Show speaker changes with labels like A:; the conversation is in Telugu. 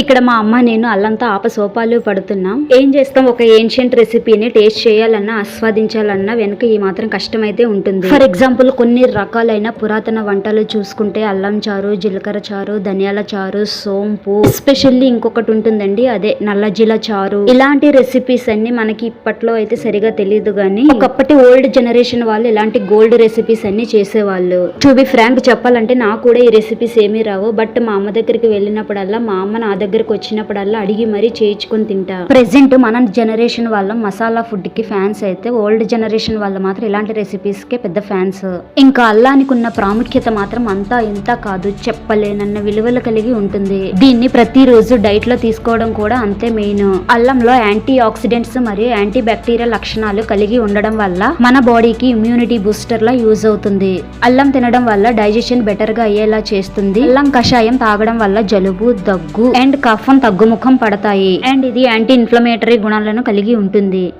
A: ఇక్కడ మా అమ్మ నేను అల్లంతా ఆప సోపాలు పడుతున్నాం. ఏం చేస్తాం? ఒక ఏన్షియంట్ రెసిపీని టేస్ట్ చేయాలన్నా ఆస్వాదించాలన్నా వెనుక ఈ మాత్రం కష్టమైతే ఉంటుంది. ఫర్ ఎగ్జాంపుల్ కొన్ని రకాలైన పురాతన వంటలు చూసుకుంటే అల్లం చారు జీలకర్ర చారు ధనియాల చారు సోంపు. ఎస్పెషల్లీ ఇంకొకటి ఉంటుందండి అదే నల్లజీల చారు. ఇలాంటి రెసిపీస్ అన్ని మనకి ఇప్పట్లో అయితే సరిగా తెలియదు కానీ ఒకప్పటి ఓల్డ్ జనరేషన్ వాళ్ళు ఇలాంటి గోల్డ్ రెసిపీస్ అన్ని చేసేవాళ్ళు. టు బి ఫ్రాంక్ చెప్పాలంటే నాకు కూడా ఈ రెసిపీస్ ఏమీ రావు. బట్ మా అమ్మ దగ్గరికి వెళ్ళినప్పుడల్లా మా అమ్మ నా దగ్గరికి వచ్చినప్పుడల్లా అడిగి మరీ చేయించుకొని తింటా. ప్రెసెంట్ మన జనరేషన్ వాళ్ళ మసాలా ఫుడ్కి ఫ్యాన్స్ అయితే ఓల్డ్ జనరేషన్ వాళ్ళు మాత్రం ఇలాంటి రెసిపీస్ కే పెద్ద ఫ్యాన్స్ ఇంకా అల్లానికి ఉన్న ప్రాముఖ్యత మాత్రం అంతా ఇంత కాదు చెప్పలేనన్న విలువలు కలిగి ఉంటుంది. దీన్ని ప్రతిరోజు డైట్లో తీసుకోవడం కూడా అంతే మెయిన్ అల్లంలో యాంటీ ఆక్సిడెంట్స్ మరియు యాంటీ బ్యాక్టీరియల్ లక్షణాలు కలిగి ఉండడం వల్ల మన బాడీకి ఇమ్యూనిటీ బూస్టర్ లా యూజ్ అవుతుంది. అల్లం తినడం వల్ల డైజెషన్ బెటర్గా అయ్యేలా చేస్తుంది. అల్లం కషాయం తాగడం వల్ల జలుబు దగ్గు అండ్ కఫం తగ్గుముఖం పడతాయి. అండ్ ఇది యాంటీ ఇన్ఫ్లమేటరీ గుణాలను కలిగి ఉంటుంది.